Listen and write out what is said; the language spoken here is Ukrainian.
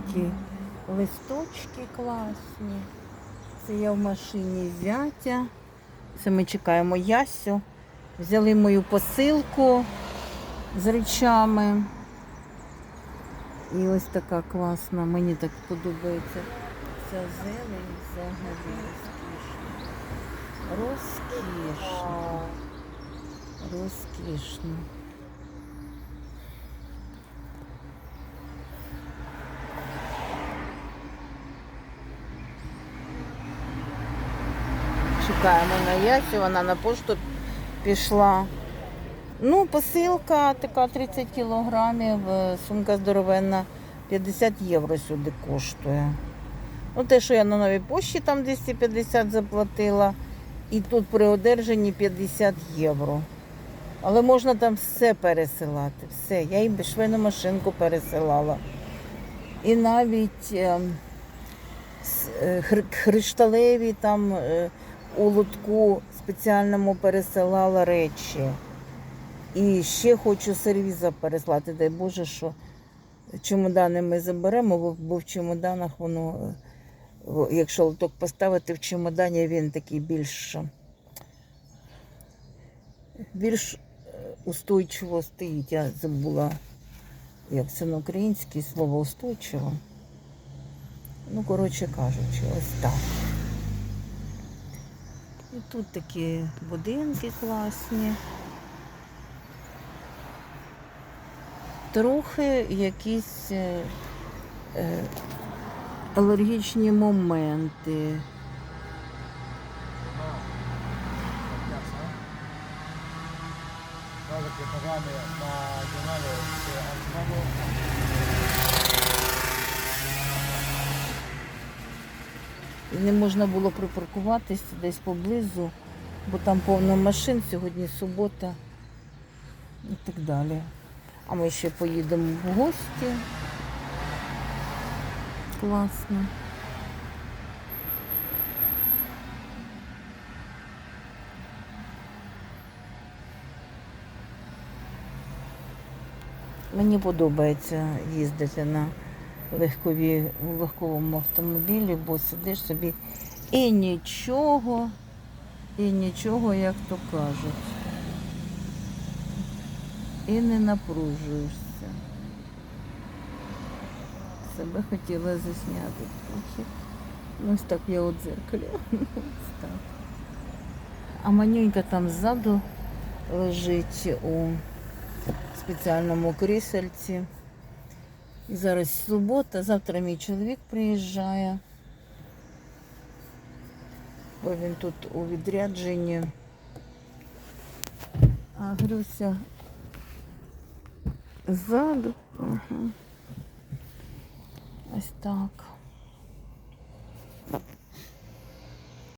такі листочки класні. Це я в машині зятя. Це ми чекаємо Ясю. Взяли мою посилку з речами. І ось така класна, мені так подобається. Ця зелень взагалі розкішна. Розкішна. Розкішна. Чекаємо на Ясю, вона на пошту пішла. Ну, посилка така 30 кілограмів, е, сумка здоровенна, 50 євро сюди коштує. Ну, те, що я на новій пошті там 250 заплатила, і тут при одержанні 50 євро. Але можна там все пересилати. Все. Я їм швейну машинку пересилала. І навіть е, с- е, кришталеві там е, у лотку спеціальному пересилала речі. І ще хочу сервіза переслати. Дай Боже, що чемодани ми заберемо, бо, в чемоданах воно, е, якщо лоток поставити в чемодані, він такий більш, більш е, устойчиво стоїть. Я забула, як це на українське слово устойчиво. Ну, коротше кажучи, ось так. Тут такі будинки класні. Трохи якісь е, е, алергічні моменти. Guarda che parliamo ma giornale не можна було припаркуватися десь поблизу, бо там повно машин, сьогодні субота і так далі. А ми ще поїдемо в гості. Класно. Мені подобається їздити на легкові, в легковому автомобілі, бо сидиш собі і нічого, і нічого, як то кажуть. І не напружуєшся. Себе хотіла засняти трохи. Ось так я у дзеркалі. А манюнька там ззаду лежить у спеціальному крісельці. І зараз субота, завтра мій чоловік приїжджає. Бо він тут у відрядженні. А Грюся ззаду. Ось так.